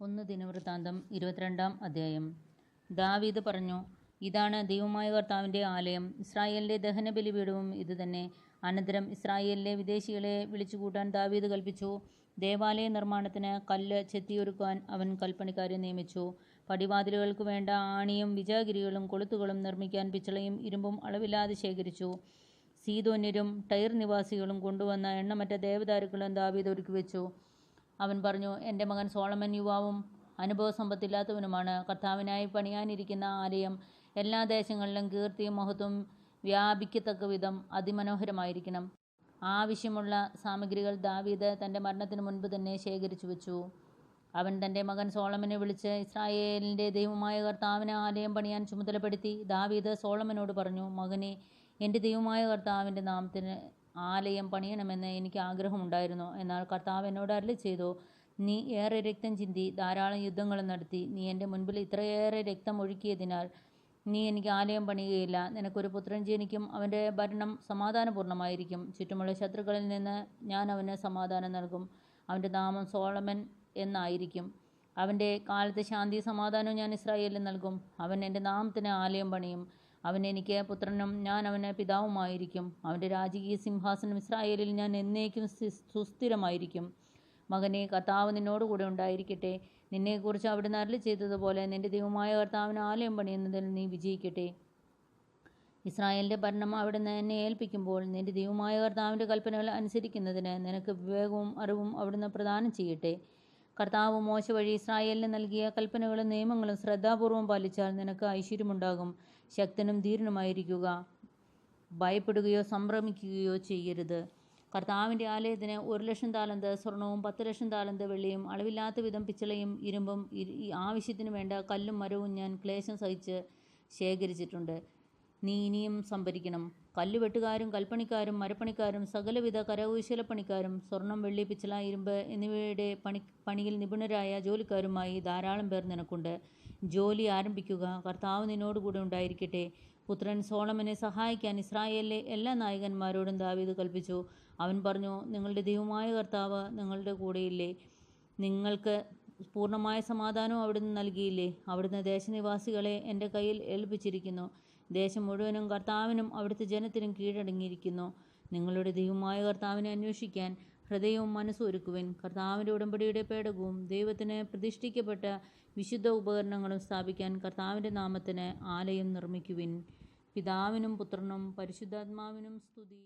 ഒന്ന് ദിനവൃത്താന്തം ഇരുപത്തിരണ്ടാം അധ്യായം. ദാവീദ് പറഞ്ഞു ഇതാണ് ദൈവമായ കർത്താവിന്റെ ആലയം. ഇസ്രായേലിന്റെ ദഹനബലിപീഠവും ഇതുതന്നെ അനന്തരം ഇസ്രായേലിലെ വിദേശികളെ വിളിച്ചുകൂട്ടാൻ ദാവീദ് കൽപ്പിച്ചു. ദേവാലയ നിർമ്മാണത്തിന് കല്ല് ചെത്തിയൊരുക്കാൻ അവൻ കൽപ്പണിക്കാരെ നിയമിച്ചു. പടിവാതിലുകൾക്ക് വേണ്ട ആണിയും വിജയഗിരികളും കൊളുത്തുകളും നിർമ്മിക്കാൻ പിച്ചളയും ഇരുമ്പും അളവില്ലാതെ ശേഖരിച്ചു. സീതോന്യരും ടൈർ നിവാസികളും കൊണ്ടുവന്ന എണ്ണമറ്റ ദേവദാരുക്കളും ദാവീദ് ഒരുക്കി വെച്ചു അവൻ പറഞ്ഞു എന്റെ മകൻ സോളമൻ യുവാവും അനുഭവസമ്പത്തില്ലാത്തവനുമാണ്. കർത്താവിനായി പണിയാനിരിക്കുന്ന ആലയം എല്ലാ ദേശങ്ങളിലും കീർത്തിയും മഹത്വം വ്യാപിക്കത്തക്ക വിധം അതിമനോഹരമായിരിക്കണം. ആവശ്യമുള്ള സാമഗ്രികൾ ദാവീദ് തന്റെ മരണത്തിന് മുൻപ് തന്നെ ശേഖരിച്ചു വെച്ചു. അവൻ തന്റെ മകൻ സോളമനെ വിളിച്ച് ഇസ്രായേലിന്റെ ദൈവമായ കർത്താവിനെ ആലയം പണിയാൻ ചുമതലപ്പെടുത്തി. ദാവീദ് സോളമനോട് പറഞ്ഞു മകനെ എന്റെ ദൈവമായ കർത്താവിന്റെ നാമത്തിന് ആലയം പണിയണമെന്ന് എനിക്ക് ആഗ്രഹമുണ്ടായിരുന്നു. എന്നാൽ കർത്താവ് എന്നോട് അരളി ചെയ്തു നീ ഏറെ രക്തം ചിന്തി ധാരാളം യുദ്ധങ്ങൾ നടത്തി നീ എന്റെ മുൻപിൽ ഇത്രയേറെ രക്തം ഒഴുക്കിയതിനാൽ നീ എനിക്ക് ആലയം പണിയുകയില്ല. നിനക്കൊരു പുത്രൻ ജനിക്കും അവന്റെ ഭരണം സമാധാനപൂർണമായിരിക്കും ചുറ്റുമുള്ള ശത്രുക്കളിൽ നിന്ന് ഞാൻ അവന് സമാധാനം നൽകും. അവന്റെ നാമം സോളമൻ എന്നായിരിക്കും. അവന്റെ കാലത്ത് ശാന്തി സമാധാനവും ഞാൻ ഇസ്രായേലിൽ നൽകും. അവൻ എന്റെ നാമത്തിന് ആലയം പണിയും. അവൻ എനിക്ക് പുത്രനും ഞാൻ അവന് പിതാവുമായിരിക്കും. അവന്റെ രാജകീയ സിംഹാസനം ഇസ്രായേലിൽ ഞാൻ എന്നേക്കും സുസ്ഥിരമായിരിക്കും. മകനെ കർത്താവ് നിന്നോടുകൂടെ ഉണ്ടായിരിക്കട്ടെ. നിന്നെക്കുറിച്ച് അവിടുന്ന് അരളി ചെയ്തതുപോലെ നിന്റെ ദൈവമായ കർത്താവിന് ആലയം പണിയുന്നതിൽ നീ വിജയിക്കട്ടെ. ഇസ്രായേലിന്റെ ഭരണം അവിടുന്ന് എന്നെ ഏൽപ്പിക്കുമ്പോൾ നിന്റെ ദൈവമായ കർത്താവിന്റെ കൽപ്പനകൾ അനുസരിക്കുന്നതിന് നിനക്ക് വിവേകവും അറിവും അവിടുന്ന് പ്രദാനം ചെയ്യട്ടെ. കർത്താവ് മോശ വഴി ഇസ്രായേലിന് നൽകിയ കൽപ്പനകളും നിയമങ്ങളും ശ്രദ്ധാപൂർവം പാലിച്ചാൽ നിനക്ക് ഐശ്വര്യമുണ്ടാകും. ശക്തനും ധീരനുമായിരിക്കുക. ഭയപ്പെടുകയോ സംഭ്രമിക്കുകയോ ചെയ്യരുത്. കർത്താവിന്റെ ആലയത്തിന് ഒരു ലക്ഷം താലന്ത് സ്വർണവും പത്ത് ലക്ഷം താലന്ത് വെള്ളിയും അളവില്ലാത്ത വിധം പിച്ചളയും ഇരുമ്പും ആവശ്യത്തിന് വേണ്ട കല്ലും മരവും ഞാൻ ക്ലേശം സഹിച്ച് ശേഖരിച്ചിട്ടുണ്ട്. നീ ഇനിയും സംഭരിക്കണം. കല്ലുവെട്ടുകാരും കൽപ്പണിക്കാരും മരപ്പണിക്കാരും സകലവിധ കരകൗശലപ്പണിക്കാരും സ്വർണം വെള്ളി പിച്ചള ഇരുമ്പ് എന്നിവയുടെ പണി പണിയിൽ നിപുണരായ ജോലിക്കാരുമായി ധാരാളം പേർ നിനക്കുണ്ട്. ജോലി ആരംഭിക്കുക. കർത്താവ് നിന്നോടുകൂടെ ഉണ്ടായിരിക്കട്ടെ. പുത്രൻ സോളമനെ സഹായിക്കാൻ ഇസ്രായേലിലെ എല്ലാ നായകന്മാരോടും ദാവീദ് കൽപ്പിച്ചു. അവൻ പറഞ്ഞു നിങ്ങളുടെ ദൈവമായ കർത്താവ് നിങ്ങളുടെ കൂടെയില്ലേ? നിങ്ങൾക്ക് പൂർണമായ സമാധാനവും അവിടുന്ന് നൽകിയില്ലേ? അവിടുന്ന് ദേശനിവാസികളെ എന്റെ കയ്യിൽ ഏൽപ്പിച്ചിരിക്കുന്നു. ദേശം മുഴുവനും കർത്താവിനും അവിടുത്തെ ജനത്തിനും കീഴടങ്ങിയിരിക്കുന്നു. നിങ്ങളുടെ ദൈവമായ കർത്താവിനെ അന്വേഷിക്കാൻ ഹൃദയവും മനസ്സും ഒരുക്കുവിൻ. കർത്താവിന്റെ ഉടമ്പടിയുടെ പേടകവും ദൈവത്തിന് പ്രതിഷ്ഠിക്കപ്പെട്ട വിശുദ്ധ ഉപകരണങ്ങളും സ്ഥാപിക്കാൻ കർത്താവിന്റെ നാമത്തിന് ആലയം നിർമ്മിക്കുവിൻ. പിതാവിനും പുത്രനും പരിശുദ്ധാത്മാവിനും സ്തുതി.